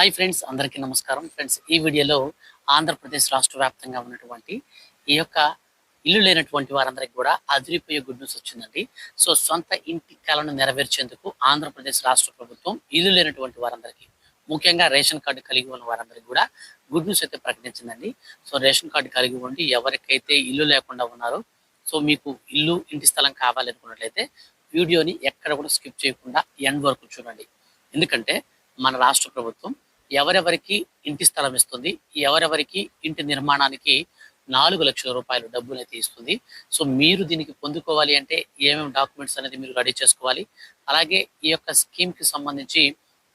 Hi friends అందరికీ నమస్కారం. Friends ఈ వీడియోలో ఆంధ్రప్రదేశ్ రాష్ట్ర వ్యాప్తంగా ఉన్నటువంటి ఈ యొక్క ఇల్లు లేనటువంటి వారందరికీ కూడా అదిరిపోయే గుడ్ న్యూస్ వచ్చిందండి. సో సొంత ఇంటి కలను నెరవేర్చేందుకు ఆంధ్రప్రదేశ్ రాష్ట్ర ప్రభుత్వం ఇల్లు లేనటువంటి వారందరికీ ముఖ్యంగా రేషన్ కార్డు కలిగి ఉన్న వారందరికీ కూడా గుడ్ న్యూస్ అయితే ప్రకటించిందండి. సో రేషన్ కార్డు కలిగి ఉండి ఎవరికైతే ఇల్లు లేకుండా ఉన్నారో సో మీకు ఇల్లు ఇంటి స్థలం కావాలి అనుకున్నట్లయితే వీడియోని ఎక్కడ కూడా స్కిప్ చేయకుండా ఎండ్ వరకు చూడండి. ఎందుకంటే మన రాష్ట్ర ప్రభుత్వం ఎవరెవరికి ఇంటి స్థలం ఇస్తుంది ఎవరెవరికి ఇంటి నిర్మాణానికి నాలుగు లక్షల రూపాయలు డబ్బులు అయితే ఇస్తుంది. సో మీరు దీనికి పొందుకోవాలి అంటే ఏమేమి డాక్యుమెంట్స్ అనేది మీరు రెడీ చేసుకోవాలి అలాగే ఈ యొక్క స్కీమ్కి సంబంధించి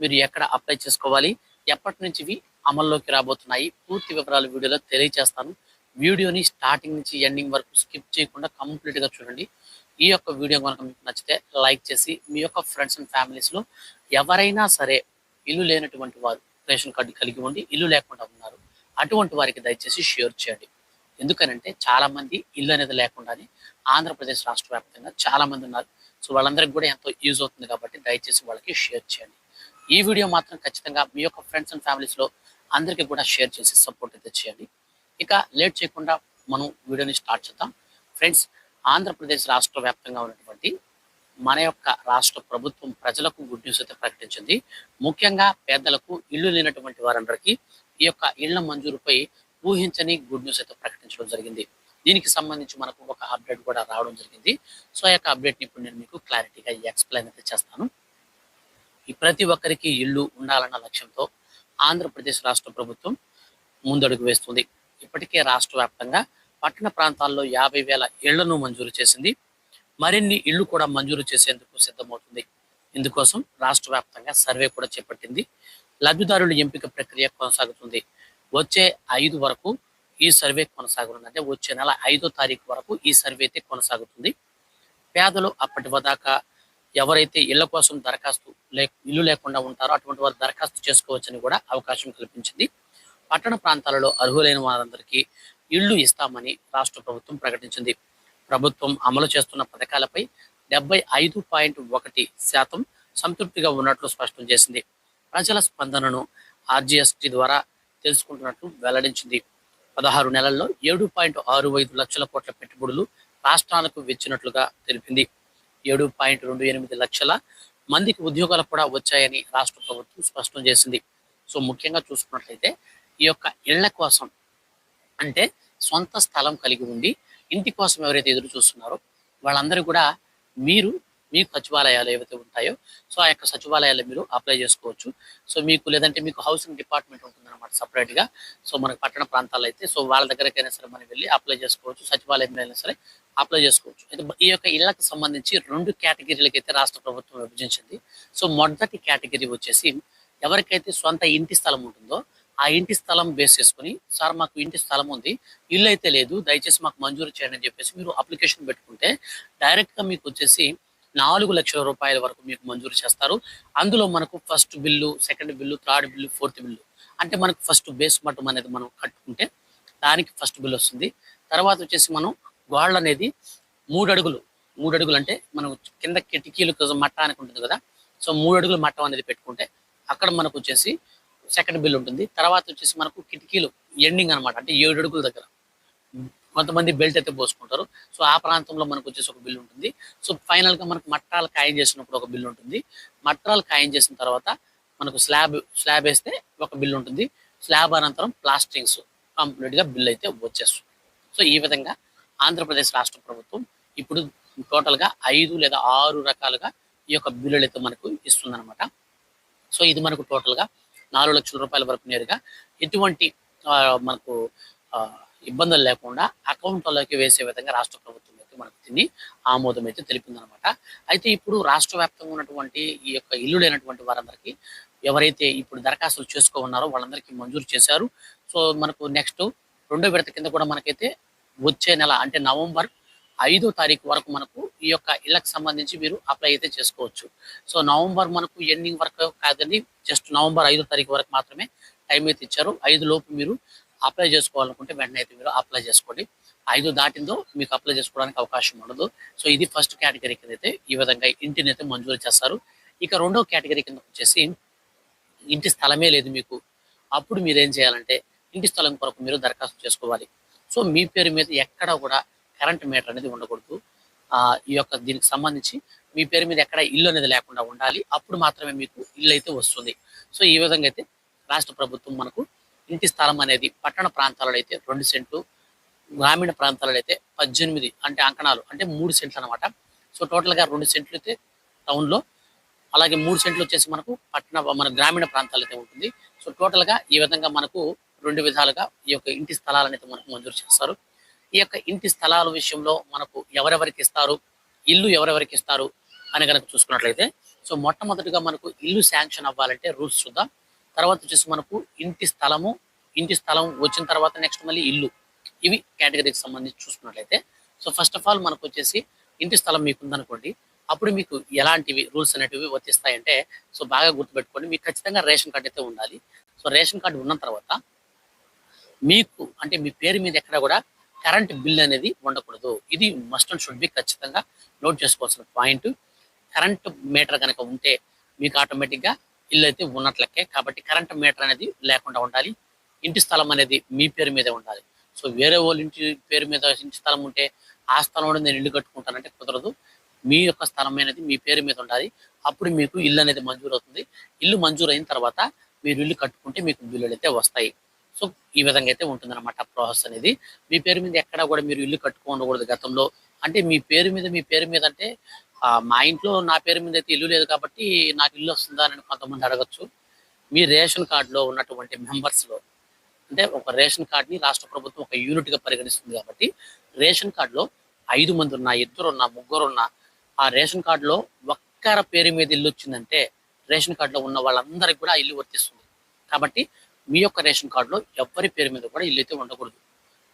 మీరు ఎక్కడ అప్లై చేసుకోవాలి ఎప్పటి నుంచి ఇవి అమల్లోకి రాబోతున్నాయి పూర్తి వివరాలు వీడియోలో తెలియజేస్తాను. వీడియోని స్టార్టింగ్ నుంచి ఎండింగ్ వరకు స్కిప్ చేయకుండా కంప్లీట్గా చూడండి. ఈ యొక్క వీడియో కనుక మీకు నచ్చితే లైక్ చేసి మీ యొక్క ఫ్రెండ్స్ అండ్ ఫ్యామిలీస్లో ఎవరైనా సరే ఇల్లు లేనటువంటి వారు రేషన్ కార్డు కలిగి ఉండి ఇల్లు లేకుండా ఉన్నారు. అటువంటి వారికి దయచేసి షేర్ చేయండి. ఎందుకనంటే చాలా మంది ఇల్లు అనేది లేకుండానే ఆంధ్రప్రదేశ్ రాష్ట్ర వ్యాప్తంగా చాలా మంది ఉన్నారు. సో వాళ్ళందరికీ కూడా ఎంతో యూజ్ అవుతుంది కాబట్టి దయచేసి వాళ్ళకి షేర్ చేయండి. ఈ వీడియో మాత్రం ఖచ్చితంగా మీ యొక్క ఫ్రెండ్స్ అండ్ ఫ్యామిలీస్లో అందరికీ కూడా షేర్ చేసి సపోర్ట్ అయితే చేయండి. ఇక లేట్ చేయకుండా మనం వీడియోని స్టార్ట్ చేద్దాం. ఫ్రెండ్స్ ఆంధ్రప్రదేశ్ రాష్ట్ర వ్యాప్తంగా ఉన్నటువంటి మన యొక్క రాష్ట్ర ప్రభుత్వం ప్రజలకు గుడ్ న్యూస్ అయితే ప్రకటించింది. ముఖ్యంగా పేదలకు ఇల్లు లేనటువంటి వారందరికీ ఈ యొక్క ఇళ్ళ మంజూరుపై ఊహించని గుడ్ న్యూస్ అయితే ప్రకటించడం జరిగింది. దీనికి సంబంధించి మనకు ఒక అప్డేట్ కూడా రావడం జరిగింది. సో ఆ యొక్క అప్డేట్ ఇప్పుడు నేను మీకు క్లారిటీగా ఎక్స్ప్లెయిన్ అయితే చేస్తాను. ఈ ప్రతి ఒక్కరికి ఇల్లు ఉండాలన్న లక్ష్యంతో ఆంధ్రప్రదేశ్ రాష్ట్ర ప్రభుత్వం ముందడుగు వేస్తుంది. ఇప్పటికే రాష్ట్ర వ్యాప్తంగా పట్టణ ప్రాంతాల్లో యాభై వేల ఇళ్ళను మంజూరు చేసింది. మరిన్ని ఇళ్ళు కూడా మంజూరు చేసేందుకు సిద్ధమవుతుంది. ఇందుకోసం రాష్ట్ర వ్యాప్తంగా సర్వే కూడా చేపట్టింది. లబ్ధిదారుల ఎంపిక ప్రక్రియ కొనసాగుతుంది. వచ్చే ఐదు వరకు ఈ సర్వే కొనసాగుతుంది అంటే వచ్చే నెల ఐదో తారీఖు వరకు ఈ సర్వే అయితే కొనసాగుతుంది. పేదలు అప్పటి వదాకా ఎవరైతే ఇళ్ళ కోసం దరఖాస్తు లే ఇల్లు లేకుండా ఉంటారో అటువంటి వారు దరఖాస్తు చేసుకోవచ్చని కూడా అవకాశం కల్పించింది. పట్టణ ప్రాంతాలలో అర్హులైన వారందరికీ ఇళ్ళు ఇస్తామని రాష్ట్ర ప్రభుత్వం ప్రకటించింది. ప్రభుత్వం అమలు చేస్తున్న పథకాలపై డెబ్బై ఐదు పాయింట్ ఒకటి శాతం సంతృప్తిగా ఉన్నట్లు స్పష్టం చేసింది. ప్రజల స్పందనను ఆర్జీఎస్టీ ద్వారా తెలుసుకుంటున్నట్లు వెల్లడించింది. పదహారు నెలల్లో ఏడు పాయింట్ ఆరు ఐదు లక్షల కోట్ల పెట్టుబడులు రాష్ట్రాలకు వెచ్చినట్లుగా తెలిపింది. ఏడు పాయింట్ రెండు ఎనిమిది లక్షల మందికి ఉద్యోగాలు కూడా వచ్చాయని రాష్ట్ర ప్రభుత్వం స్పష్టం చేసింది. సో ముఖ్యంగా చూసుకున్నట్లయితే ఈ యొక్క ఇళ్ళ కోసం అంటే సొంత స్థలం కలిగి ఉండి ఇంటి కోసం ఎవరైతే ఎదురు చూస్తున్నారో వాళ్ళందరూ కూడా మీరు మీకు సచివాలయాలు ఏవైతే ఉంటాయో సో ఆ యొక్క సచివాలయాల్లో మీరు అప్లై చేసుకోవచ్చు. సో మీకు లేదంటే మీకు హౌసింగ్ డిపార్ట్మెంట్ ఉంటుంది సపరేట్గా సపరేట్గా. సో మనకు పట్టణ ప్రాంతాల్లో అయితే సో వాళ్ళ దగ్గరకైనా సరే మనం వెళ్ళి అప్లై చేసుకోవచ్చు సచివాలయంలో అయినా సరే అప్లై చేసుకోవచ్చు. అయితే ఈ యొక్క ఇళ్ళకు సంబంధించి రెండు కేటగిరీలకు అయితే రాష్ట్ర ప్రభుత్వం విభజించింది. సో మొదటి కేటగిరీ వచ్చేసి ఎవరికైతే సొంత ఇంటి స్థలం ఉంటుందో ఆ ఇంటి స్థలం బేస్ చేసుకుని సార్ మాకు ఇంటి స్థలం ఉంది ఇల్లు అయితే లేదు దయచేసి మాకు మంజూరు చేయండి అని చెప్పేసి మీరు అప్లికేషన్ పెట్టుకుంటే డైరెక్ట్గా మీకు వచ్చేసి నాలుగు లక్షల రూపాయల వరకు మీకు మంజూరు చేస్తారు. అందులో మనకు first bill second bill third bill fourth bill అంటే మనకు ఫస్ట్ బేస్ మట్టం అనేది మనం కట్టుకుంటే దానికి ఫస్ట్ బిల్ వస్తుంది. తర్వాత వచ్చేసి మనం గోడలు అనేది మూడు అడుగులు మూడు అడుగులు అంటే మనం కింద కిటికీలు మట్టానికి ఉంటుంది కదా సో మూడు అడుగులు మట్టం అనేది పెట్టుకుంటే అక్కడ మనకు వచ్చేసి సెకండ్ బిల్ ఉంటుంది. తర్వాత వచ్చేసి మనకు కిటికీలు ఎండింగ్ అనమాట అంటే ఏడు అడుగుల దగ్గర. కొంతమంది బెల్ట్ అయితే పోసుకుంటారు. సో ఆ ప్రాంతంలో మనకు వచ్చేసి ఒక బిల్ ఉంటుంది. సో ఫైనల్గా మనకు మట్టాలు ఖాయం చేసినప్పుడు ఒక బిల్ ఉంటుంది. మట్టాలు ఖాయం చేసిన తర్వాత మనకు స్లాబ్ స్లాబ్ వేస్తే ఒక బిల్ ఉంటుంది. స్లాబ్ అనంతరం ప్లాస్టింగ్స్ కంప్లీట్గా బిల్ అయితే వచ్చేస్తుంది. సో ఈ విధంగా ఆంధ్రప్రదేశ్ రాష్ట్ర ప్రభుత్వం ఇప్పుడు టోటల్గా ఐదు లేదా ఆరు రకాలుగా ఈ యొక్క బిల్లులు అయితే మనకు ఇస్తుందన్నమాట. సో ఇది మనకు టోటల్గా నాలుగు లక్షల రూపాయల వరకు నేరుగా ఎటువంటి ఆ, మనకు ఇబ్బందులు లేకుండా అకౌంట్లలోకి వేసే విధంగా రాష్ట్ర ప్రభుత్వం అయితే మనకు దీన్ని ఆమోదం అయితే తెలిపిందనమాట. అయితే ఇప్పుడు రాష్ట్ర వ్యాప్తంగా ఉన్నటువంటి ఈ యొక్క ఇల్లు లేనటువంటి వారందరికీ ఎవరైతే ఇప్పుడు దరఖాస్తులు చేసుకో ఉన్నారో వాళ్ళందరికీ మంజూరు చేశారు. సో మనకు నెక్స్ట్ రెండో విడత కింద కూడా మనకైతే వచ్చే నెల అంటే నవంబర్ ఐదో తారీఖు వరకు మనకు ఈ యొక్క ఇళ్ళకి సంబంధించి మీరు అప్లై అయితే చేసుకోవచ్చు. సో నవంబర్ మనకు ఎండింగ్ వరకు కాదండి జస్ట్ నవంబర్ ఐదో తారీఖు వరకు మాత్రమే టైం అయితే ఇచ్చారు. ఐదు లోపు మీరు అప్లై చేసుకోవాలనుకుంటే వెంటనే అయితే మీరు అప్లై చేసుకోండి. ఐదు దాటిందో మీకు అప్లై చేసుకోవడానికి అవకాశం ఉండదు. సో ఇది ఫస్ట్ కేటగిరీ కింద అయితే ఈ విధంగా ఇంటిని అయితే మంజూరు చేస్తారు. ఇక రెండో కేటగిరీ కింద వచ్చేసి ఇంటి స్థలమే లేదు మీకు. అప్పుడు మీరు ఏం చేయాలంటే ఇంటి స్థలం కొరకు మీరు దరఖాస్తు చేసుకోవాలి. సో మీ పేరు మీద ఎక్కడ కూడా కరెంట్ మీటర్ అనేది ఉండకూడదు. ఆ, ఈ యొక్క దీనికి సంబంధించి మీ పేరు మీద ఎక్కడ ఇల్లు అనేది లేకుండా ఉండాలి. అప్పుడు మాత్రమే మీకు ఇల్లు అయితే వస్తుంది. సో ఈ విధంగా అయితే రాష్ట్ర ప్రభుత్వం మనకు ఇంటి స్థలం అనేది పట్టణ ప్రాంతాలలో అయితే రెండు సెంట్లు గ్రామీణ ప్రాంతాలలో అయితే పద్దెనిమిది అంటే అంకణాలు అంటే మూడు సెంట్లు అనమాట సో టోటల్గా రెండు సెంట్లు అయితే టౌన్లో అలాగే మూడు సెంట్లు వచ్చేసి మనకు పట్టణ మన గ్రామీణ ప్రాంతాలు అయితే ఉంటుంది. సో టోటల్గా ఈ విధంగా మనకు రెండు విధాలుగా ఈ యొక్క ఇంటి స్థలాలు అయితే మనకు మంజూరు చేస్తారు. ఈ యొక్క ఇంటి స్థలాల విషయంలో మనకు ఎవరెవరికి ఇస్తారు? ఇల్లు ఎవరెవరికి ఇస్తారు? అని కనుక చూసుకున్నట్లయితే సో మొట్టమొదటిగా మనకు ఇల్లు శాంక్షన్ అవ్వాలంటే రూల్స్ చూద్దాం. తర్వాత వచ్చేసి మనకు ఇంటి స్థలము ఇంటి స్థలం వచ్చిన తర్వాత నెక్స్ట్ మళ్ళీ ఇల్లు. ఇవి కేటగిరీకి సంబంధించి చూసుకున్నట్లయితే సో ఫస్ట్ ఆఫ్ ఆల్ మనకు వచ్చేసి ఇంటి స్థలం మీకు ఉందనుకోండి అప్పుడు మీకు ఎలాంటివి రూల్స్ అనేటివి వర్తిస్తాయంటే సో బాగా గుర్తుపెట్టుకోండి మీకు ఖచ్చితంగా రేషన్ కార్డు అయితే ఉండాలి. సో రేషన్ కార్డు ఉన్న తర్వాత మీకు అంటే మీ పేరు మీద ఎక్కడ కూడా కరెంట్ బిల్ అనేది ఉండకూడదు. ఇది మస్ట్ అండ్ షుడ్ బి ఖచ్చితంగా నోట్ చేసుకోవాల్సిన పాయింట్ కరెంట్ మీటర్ కనుక ఉంటే మీకు ఆటోమేటిక్గా ఇల్లు అయితే ఉన్నట్లకే కాబట్టి కరెంట్ మీటర్ అనేది లేకుండా ఉండాలి. ఇంటి స్థలం అనేది మీ పేరు మీదే ఉండాలి. సో వేరే వాళ్ళ ఇంటి పేరు మీద ఇంటి స్థలం ఉంటే ఆ స్థలంలో నేను ఇల్లు కట్టుకుంటానంటే కుదరదు. మీ యొక్క స్థలం అనేది మీ పేరు మీద ఉండాలి. అప్పుడు మీకు ఇల్లు అనేది మంజూరు అవుతుంది ఇల్లు మంజూరు అయిన తర్వాత మీరు ఇల్లు కట్టుకుంటే మీకు బిల్లులు అయితే వస్తాయి. సో ఈ విధంగా అయితే ఉంటుందన్నమాట ప్రాసెస్ అనేది. మీ పేరు మీద ఎక్కడ కూడా మీరు ఇల్లు కట్టుకోకూడదు గతంలో. అంటే మీ పేరు మీద మీ పేరు మీద అంటే మా ఇంట్లో నా పేరు మీద అయితే ఇల్లు లేదు కాబట్టి నాకు ఇల్లు వస్తుందా అని కొంతమంది అడగచ్చు. మీ రేషన్ కార్డులో ఉన్నటువంటి మెంబర్స్లో అంటే ఒక రేషన్ కార్డ్ని రాష్ట్ర ప్రభుత్వం ఒక యూనిట్గా పరిగణిస్తుంది కాబట్టి రేషన్ కార్డులో ఐదు మంది ఉన్నా ఇద్దరు ఉన్నా ముగ్గురు ఉన్నా ఆ రేషన్ కార్డులో ఒక్కర పేరు మీద ఇల్లు వచ్చిందంటే రేషన్ కార్డులో ఉన్న వాళ్ళందరికీ కూడా ఆ ఇల్లు వర్తిస్తుంది. కాబట్టి మీ యొక్క రేషన్ కార్డులో ఎవరి పేరు మీద కూడా ఇల్లు అయితే ఉండకూడదు.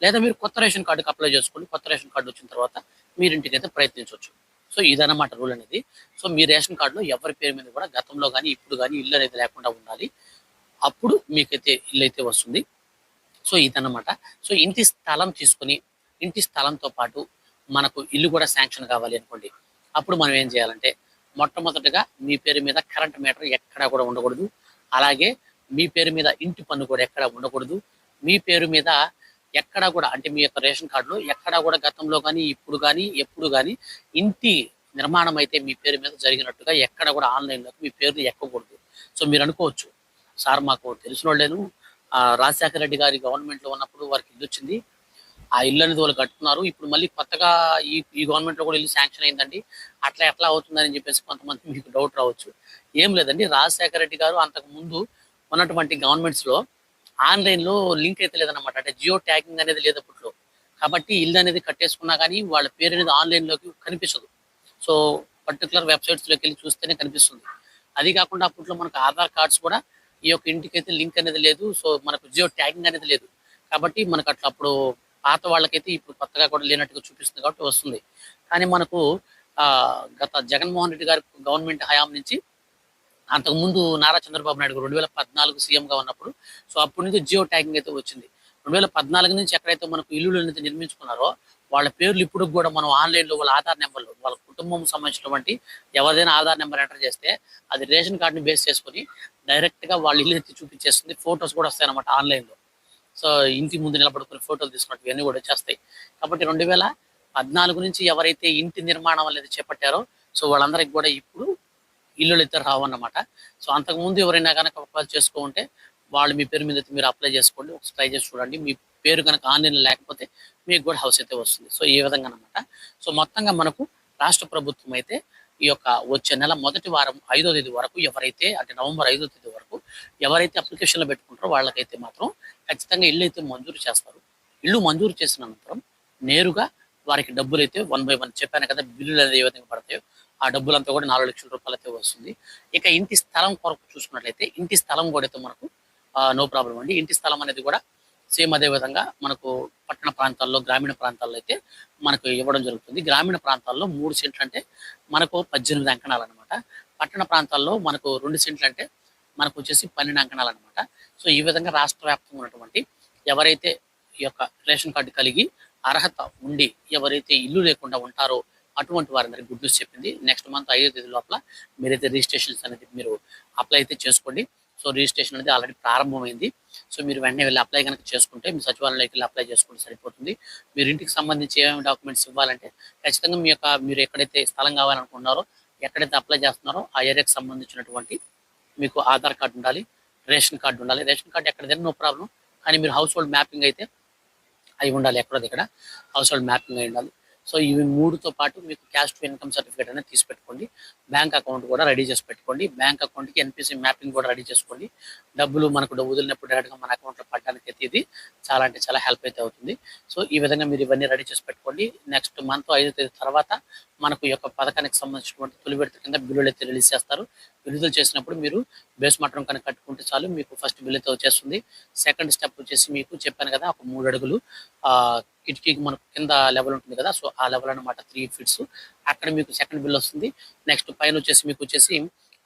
లేదా మీరు కొత్త రేషన్ కార్డుకి అప్లై చేసుకోండి. కొత్త రేషన్ కార్డు వచ్చిన తర్వాత మీరు ఇంటికైతే అయితే ప్రయత్నించవచ్చు. సో ఇదన్నమాట రూల్ అనేది. సో మీ రేషన్ కార్డులో ఎవరి పేరు మీద కూడా గతంలో కానీ ఇప్పుడు కానీ ఇల్లు అనేది లేకుండా ఉండాలి. అప్పుడు మీకైతే ఇల్లు అయితే వస్తుంది. సో ఇదన్నమాట. సో ఇంటి స్థలం తీసుకొని ఇంటి స్థలంతో పాటు మనకు ఇల్లు కూడా శాంక్షన్ కావాలి అనుకోండి. అప్పుడు మనం ఏం చేయాలంటే మొట్టమొదటిగా మీ పేరు మీద కరెంట్ మీటర్ ఎక్కడా కూడా ఉండకూడదు. అలాగే మీ పేరు మీద ఇంటి పన్ను కూడా ఎక్కడ ఉండకూడదు. మీ పేరు మీద ఎక్కడా కూడా అంటే మీ యొక్క రేషన్ కార్డులో ఎక్కడ కూడా గతంలో కానీ ఇప్పుడు కానీ ఎప్పుడు కానీ ఇంటి నిర్మాణం అయితే మీ పేరు మీద జరిగినట్టుగా ఎక్కడ కూడా ఆన్లైన్లోకి మీ పేరు ఎక్కకూడదు. సో మీరు అనుకోవచ్చు. సార్ మాకు తెలిసిన వాళ్ళేను. ఆ, రాజశేఖర రెడ్డి గారి గవర్నమెంట్లో ఉన్నప్పుడు వారికి ఇల్లు వచ్చింది. ఆ ఇల్లు అనేది వాళ్ళు కట్టుకున్నారు. ఇప్పుడు మళ్ళీ కొత్తగా ఈ ఈ గవర్నమెంట్లో కూడా ఇల్లు శాంక్షన్ అయిందండి. అట్లా ఎట్లా అవుతుందని చెప్పేసి కొంతమంది మీకు డౌట్ రావచ్చు. ఏం లేదండి. రాజశేఖర రెడ్డి గారు అంతకు ముందు ఉన్నటువంటి గవర్నమెంట్స్లో ఆన్లైన్లో లింక్ అయితే లేదన్నమాట. అంటే జియో ట్యాగింగ్ అనేది లేదు అప్పట్లో. కాబట్టి ఇల్లు అనేది కట్టేసుకున్నా కానీ వాళ్ళ పేరు అనేది ఆన్లైన్లోకి కనిపించదు సో పర్టికులర్ వెబ్సైట్స్లోకి వెళ్ళి చూస్తేనే కనిపిస్తుంది. అది కాకుండా అప్పట్లో మనకు ఆధార్ కార్డ్స్ కూడా ఈ యొక్క ఇంటికి అయితే లింక్ అనేది లేదు. సో మనకు జియో ట్యాగింగ్ అనేది లేదు. కాబట్టి మనకు అట్లా అప్పుడు పాత వాళ్ళకైతే ఇప్పుడు కొత్తగా కూడా లేనట్టుగా చూపిస్తుంది కాబట్టి వస్తుంది. కానీ మనకు ఆ గత జగన్మోహన్ రెడ్డి గారి గవర్నమెంట్ హయాం నుంచి అంతకుముందు నారా చంద్రబాబు నాయుడు గారు రెండు వేల పద్నాలుగు సీఎంగా ఉన్నప్పుడు సో అప్పటి నుంచి జియో ట్యాగింగ్ అయితే వచ్చింది. రెండు వేల పద్నాలుగు నుంచి ఎక్కడైతే మనకు ఇల్లులు అనేది నిర్మించుకున్నారో వాళ్ళ పేర్లు ఇప్పుడు కూడా మనం ఆన్లైన్లో వాళ్ళ ఆధార్ నెంబర్లు వాళ్ళ కుటుంబం సంబంధించినటువంటి ఎవరిదైనా ఆధార్ నెంబర్ ఎంటర్ చేస్తే అది రేషన్ కార్డుని బేస్ చేసుకుని డైరెక్ట్గా వాళ్ళ ఇల్లు ఎత్తి చూపించేస్తుంది. ఫొటోస్ కూడా వస్తాయన్నమాట ఆన్లైన్లో. సో ఇంటి ముందు నిలబడుకుని ఫోటోలు తీసుకున్నట్టు ఇవన్నీ కూడా వచ్చేస్తాయి. కాబట్టి రెండు వేల పద్నాలుగు నుంచి ఎవరైతే ఇంటి నిర్మాణం అనేది చేపట్టారో సో వాళ్ళందరికి కూడా ఇప్పుడు ఇల్లులు అయితే రావన్నమాట. సో అంతకుముందు ఎవరైనా కనుక అప్లై చేసుకుంటే వాళ్ళు మీ పేరు మీద అయితే మీరు అప్లై చేసుకోండి. ఒకసారి ట్రై చేసి చూడండి. మీ పేరు కనుక ఆన్లైన్లో లేకపోతే మీకు కూడా హౌస్ అయితే వస్తుంది. సో ఈ విధంగా అనమాట సో మొత్తంగా మనకు రాష్ట్ర ప్రభుత్వం అయితే ఈ యొక్క వచ్చే నెల మొదటి వారం ఐదో తేదీ వరకు ఎవరైతే అంటే నవంబర్ ఐదో తేదీ వరకు ఎవరైతే అప్లికేషన్లో పెట్టుకుంటారో వాళ్ళకైతే మాత్రం ఖచ్చితంగా ఇల్లు అయితే మంజూరు చేస్తారు. ఇల్లు మంజూరు చేసిన అనంతరం నేరుగా వారికి డబ్బులు అయితే వన్ బై వన్ చెప్పాను కదా బిల్లులు అనేది ఏ విధంగా పడతాయో ఆ డబ్బులంతా కూడా నాలుగు లక్షల రూపాయలు అయితే వస్తుంది. ఇక ఇంటి స్థలం కొరకు చూసుకున్నట్లయితే ఇంటి స్థలం కూడా అయితే మనకు నో ప్రాబ్లం అండి. ఇంటి స్థలం అనేది కూడా సేమ్ అదే విధంగా మనకు పట్టణ ప్రాంతాల్లో గ్రామీణ ప్రాంతాల్లో అయితే మనకు ఇవ్వడం జరుగుతుంది. గ్రామీణ ప్రాంతాల్లో మూడు సెంట్లు అంటే మనకు పద్దెనిమిది అంకణాలు అనమాట పట్టణ ప్రాంతాల్లో మనకు రెండు సెంట్లు అంటే మనకు వచ్చేసి పన్నెండు అంకణాలు అనమాట సో ఈ విధంగా రాష్ట్ర వ్యాప్తంగా ఉన్నటువంటి ఎవరైతే ఈ యొక్క రేషన్ కార్డు కలిగి అర్హత ఉండి ఎవరైతే ఇల్లు లేకుండా ఉంటారో అటువంటి వారందరికి గుడ్ న్యూస్ చెప్పింది. నెక్స్ట్ మంత్ ఐదో తేదీ లోపల మీరైతే రిజిస్ట్రేషన్స్ అనేది మీరు అప్లై అయితే చేసుకోండి. సో రిజిస్ట్రేషన్ అనేది ఆల్రెడీ ప్రారంభమైంది. సో మీరు వెంటనే వెళ్ళి అప్లై కనుక చేసుకుంటే మీ సచివాలయంలోకి వెళ్ళి అప్లై చేసుకుంటే సరిపోతుంది. మీరు ఇంటికి సంబంధించి ఏమేమి డాక్యుమెంట్స్ ఇవ్వాలంటే ఖచ్చితంగా మీ యొక్క మీరు ఎక్కడైతే స్థలం కావాలనుకుంటున్నారో ఎక్కడైతే అప్లై చేస్తున్నారో ఆ ఏరియాకి సంబంధించినటువంటి మీకు ఆధార్ కార్డు ఉండాలి రేషన్ కార్డు ఉండాలి. రేషన్ కార్డు ఎక్కడైనా నో ప్రాబ్లం. కానీ మీరు హౌస్ హోల్డ్ మ్యాపింగ్ అయితే అవి ఉండాలి ఎక్కడో ఇక్కడ హౌస్ హోల్డ్ మ్యాపింగ్ అయి ఉండాలి. సో ఇవి మూడుతో పాటు మీకు క్యాష్ టు ఇన్కమ్ సర్టిఫికేట్ అనేది తీసి పెట్టుకోండి బ్యాంక్ అకౌంట్ కూడా రెడీ చేసి పెట్టుకోండి. బ్యాంక్ అకౌంట్కి ఎన్పిసి మ్యాపింగ్ కూడా రెడీ చేసుకోండి. డబ్బులు మనకు డబ్బు వదిలినప్పుడు డైరెక్ట్గా మన అకౌంట్లో పడడానికి అయితే ఇది చాలా అంటే చాలా హెల్ప్ అయితే అవుతుంది. సో ఈ విధంగా మీరు ఇవన్నీ రెడీ చేసి పెట్టుకోండి. నెక్స్ట్ మంత్ ఐదో తేదీ తర్వాత మనకు ఈ యొక్క పథకానికి సంబంధించినటువంటి తొలి విడత కింద బిల్లులు అయితే రిలీజ్ చేస్తారు. విడుదల చేసినప్పుడు మీరు బేస్ మటం కనుక కట్టుకుంటే చాలు మీకు ఫస్ట్ బిల్ అయితే వచ్చేస్తుంది. సెకండ్ స్టెప్ వచ్చేసి మీకు చెప్పాను కదా ఒక మూడు అడుగులు. కిటికీకి మనకు కింద లెవెల్ ఉంటుంది కదా సో ఆ లెవెల్ అనమాట త్రీ ఫీట్స్ అక్కడ మీకు సెకండ్ బిల్ వస్తుంది. నెక్స్ట్ పైన వచ్చేసి మీకు వచ్చేసి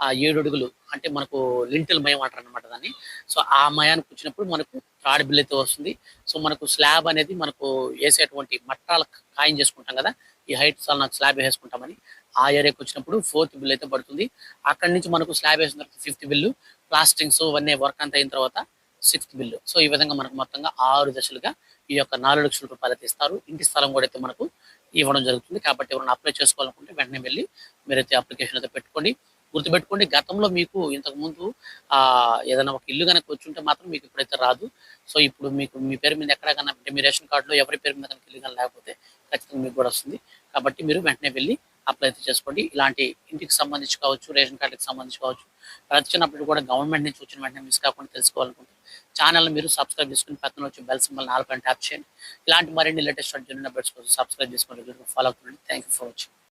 ఆ ఏడు అడుగులు అంటే మనకు లింటల్ మయం అంటారు అనమాట దాన్ని. సో ఆ మయానికి వచ్చినప్పుడు మనకు థర్డ్ బిల్ అయితే వస్తుంది. సో మనకు స్లాబ్ అనేది మనకు వేసేటువంటి మట్టాల ఖాయం చేసుకుంటాం కదా ఈ హైట్ చాలా నాకు స్లాబ్ వేసుకుంటామని ఆ ఏరియాకి వచ్చినప్పుడు ఫోర్త్ బిల్ అయితే పడుతుంది. అక్కడి నుంచి మనకు స్లాబ్ వేసిన తర్వాత ఫిఫ్త్ బిల్లు ప్లాస్టింగ్స్ ఇవన్నీ వర్క్ అంతా అయిన తర్వాత సిక్స్త్ బిల్లు. సో ఈ విధంగా మనకు మొత్తంగా ఆరు దశలుగా ఈ యొక్క నాలుగు లక్షల రూపాయలు అయితే ఇస్తారు ఇంటి స్థలం కూడా అయితే మనకు ఇవ్వడం జరుగుతుంది. కాబట్టి ఎవరైనా అప్లై చేసుకోవాలనుకుంటే వెంటనే వెళ్ళి మీరైతే అప్లికేషన్ అయితే పెట్టుకోండి. గుర్తుపెట్టుకోండి గతంలో మీకు ఇంతకుముందు ఆ ఏదైనా ఒక ఇల్లు కనుక వచ్చుంటే మాత్రం మీకు ఇప్పుడైతే రాదు. సో ఇప్పుడు మీకు మీ పేరు మీద ఎక్కడ కన్నా మీ రేషన్ కార్డులో ఎవరి పేరు మీద కనుక ఇల్లు కానీ లేకపోతే ఖచ్చితంగా మీకు కూడా వస్తుంది. కాబట్టి మీరు వెంటనే వెళ్ళి అప్లై చేసుకోండి ఇలాంటి ఇంటికి సంబంధించి కావచ్చు రేషన్ కార్డుకి సంబంధించి కావచ్చు ప్రతి కూడా గవర్నమెంట్ నుంచి వచ్చిన వెంటనే మిస్ కాకుండా తెలుసుకోవాలనుకుంటే ఛానల్ మీరు సబ్స్క్రైబ్ చేసుకుని పక్కన వచ్చి బెల్ సింబల్ నాలుగు ట్యాప్ చేయండి. ఇలాంటి మరిన్ని లేటెస్ట్ అప్డేట్స్ కోసం సబ్స్క్రైబ్ చేసుకుని ఫాలో అవుతుంది థ్యాంక్ యూ ఫర్ వాచింగ్